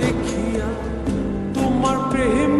দেখিয়া তোমার প্রেম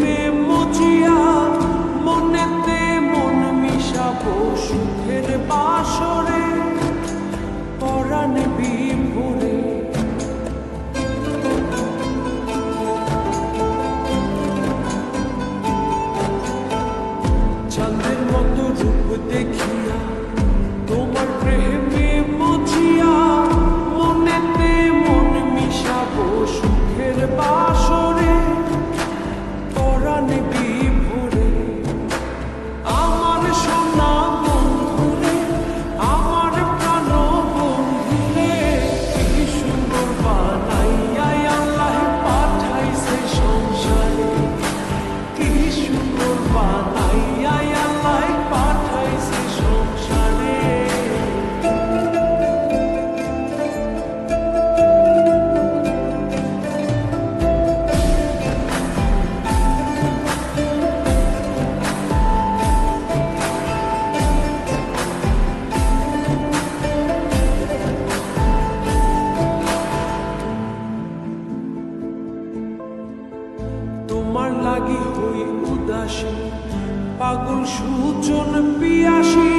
তোমার লাগি হই উদাসী পাগল সুজন পিয়াসী।